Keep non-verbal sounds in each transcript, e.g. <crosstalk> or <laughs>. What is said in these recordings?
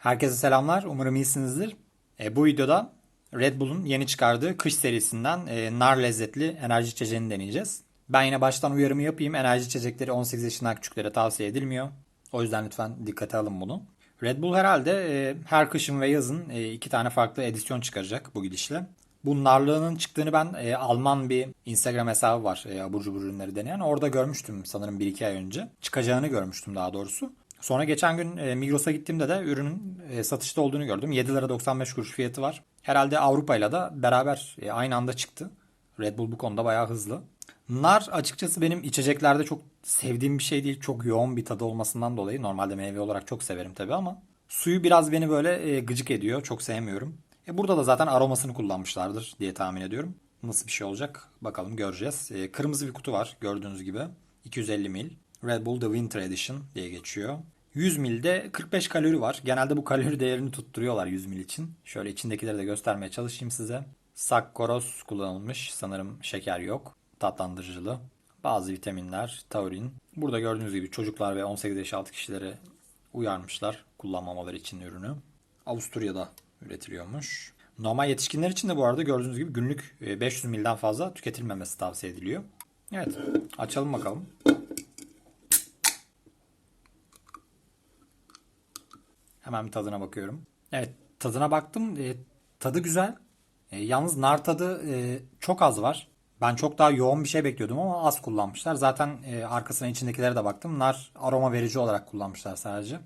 Herkese selamlar. Umarım iyisinizdir. E, bu videoda Red Bull'un yeni çıkardığı kış serisinden e, nar lezzetli enerji içeceğini deneyeceğiz. Ben yine baştan uyarımı yapayım. Enerji içecekleri 18 yaşından küçüklere tavsiye edilmiyor. O yüzden lütfen dikkate alın bunu. Red Bull herhalde e, her kışın ve yazın e, iki tane farklı edisyon çıkaracak bu gidişle. Bu narlığının çıktığını ben e, Alman bir Instagram hesabı var e, abur cubur ürünleri deneyen. Orada görmüştüm sanırım 1-2 ay önce. Çıkacağını görmüştüm daha doğrusu. Sonra geçen gün e, Migros'a gittiğimde de ürünün e, satışta olduğunu gördüm. 7 lira 95 kuruş fiyatı var. Herhalde Avrupa'yla da beraber e, aynı anda çıktı. Red Bull bu konuda bayağı hızlı. Nar açıkçası benim içeceklerde çok sevdiğim bir şey değil. Çok yoğun bir tadı olmasından dolayı. Normalde meyve olarak çok severim tabii ama suyu biraz beni böyle e, gıcık ediyor. Çok sevmiyorum. E, burada da zaten aromasını kullanmışlardır diye tahmin ediyorum. Nasıl bir şey olacak bakalım göreceğiz. E, kırmızı bir kutu var gördüğünüz gibi. 250 ml. Red Bull The Winter Edition diye geçiyor. 100 milde 45 kalori var. Genelde bu kalori değerini tutturuyorlar 100 mil için. Şöyle içindekileri de göstermeye çalışayım size. Sakkoroz kullanılmış. Sanırım şeker yok. Tatlandırıcılı. Bazı vitaminler, taurin. Burada gördüğünüz gibi çocuklar ve 18 yaş altı kişileri uyarmışlar kullanmamaları için ürünü. Avusturya'da üretiliyormuş. Normal yetişkinler için de bu arada gördüğünüz gibi günlük e, 500 milden fazla tüketilmemesi tavsiye ediliyor. Evet, açalım bakalım. Hemen bir tadına bakıyorum. Evet, tadına baktım. E, tadı güzel. E, yalnız nar tadı e, çok az var. Ben çok daha yoğun bir şey bekliyordum ama az kullanmışlar. Zaten e, arkasına içindekilere de baktım. Nar aroma verici olarak kullanmışlar sadece.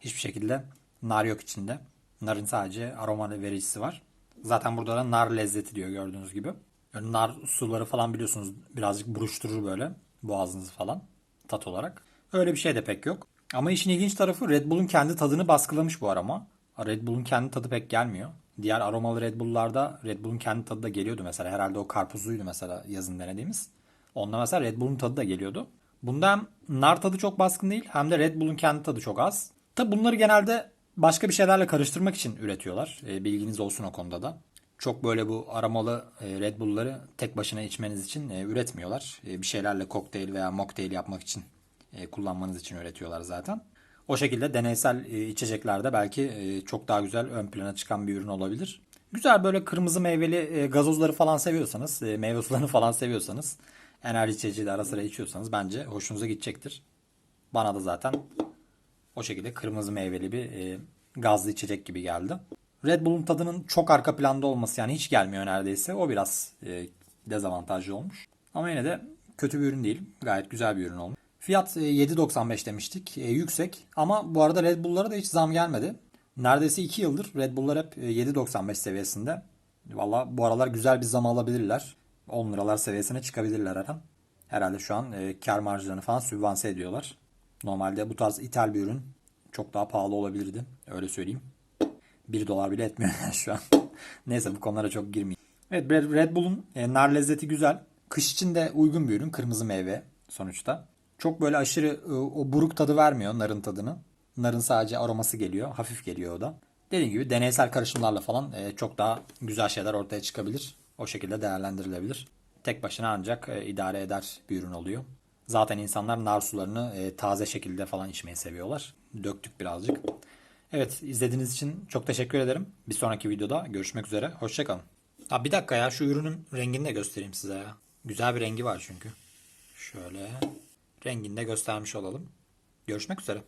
Hiçbir şekilde nar yok içinde. Narın sadece aroma vericisi var. Zaten burada da nar lezzeti diyor gördüğünüz gibi. Yani nar suları falan biliyorsunuz birazcık buruşturur böyle boğazınızı falan tat olarak. Öyle bir şey de pek yok. Ama işin ilginç tarafı Red Bull'un kendi tadını baskılamış bu aroma. Red Bull'un kendi tadı pek gelmiyor. Diğer aromalı Red Bull'larda Red Bull'un kendi tadı da geliyordu mesela. Herhalde o karpuzluydu mesela yazın denediğimiz. Onda mesela Red Bull'un tadı da geliyordu. Bunda hem nar tadı çok baskın değil hem de Red Bull'un kendi tadı çok az. Tabi bunları genelde başka bir şeylerle karıştırmak için üretiyorlar. E, bilginiz olsun o konuda da. Çok böyle bu aromalı e, Red Bull'ları tek başına içmeniz için e, üretmiyorlar. Bir şeylerle kokteyl veya mocktail yapmak için kullanmanız için üretiyorlar zaten. O şekilde deneysel e, içeceklerde belki e, çok daha güzel ön plana çıkan bir ürün olabilir. Güzel böyle kırmızı meyveli e, gazozları falan seviyorsanız, e, meyve sularını <laughs> falan seviyorsanız, enerji içeceği de ara sıra içiyorsanız bence hoşunuza gidecektir. Bana da zaten o şekilde kırmızı meyveli bir e, gazlı içecek gibi geldi. Red Bull'un tadının çok arka planda olması yani hiç gelmiyor neredeyse. O biraz e, dezavantajlı olmuş. Ama yine de kötü bir ürün değil. Gayet güzel bir ürün olmuş. Fiyat e, 7.95 demiştik. E, yüksek ama bu arada Red Bull'lara da hiç zam gelmedi. Neredeyse 2 yıldır Red Bull'lar hep e, 7.95 seviyesinde. Valla bu aralar güzel bir zam alabilirler. 10 liralar seviyesine çıkabilirler her an. Herhalde şu an e, kar marjlarını falan sübvanse ediyorlar. Normalde bu tarz ithal bir ürün çok daha pahalı olabilirdi. Öyle söyleyeyim. 1 dolar bile etmiyor <laughs> şu an. Neyse bu konulara çok girmeyeyim. Evet Red Bull'un e, nar lezzeti güzel. Kış için de uygun bir ürün. Kırmızı meyve sonuçta. Çok böyle aşırı e, o buruk tadı vermiyor narın tadını. Narın sadece aroması geliyor. Hafif geliyor o da. Dediğim gibi deneysel karışımlarla falan e, çok daha güzel şeyler ortaya çıkabilir. O şekilde değerlendirilebilir. Tek başına ancak e, idare eder bir ürün oluyor. Zaten insanlar nar sularını taze şekilde falan içmeyi seviyorlar. Döktük birazcık. Evet izlediğiniz için çok teşekkür ederim. Bir sonraki videoda görüşmek üzere. Hoşçakalın. Ha bir dakika ya şu ürünün rengini de göstereyim size ya. Güzel bir rengi var çünkü. Şöyle rengini de göstermiş olalım. Görüşmek üzere.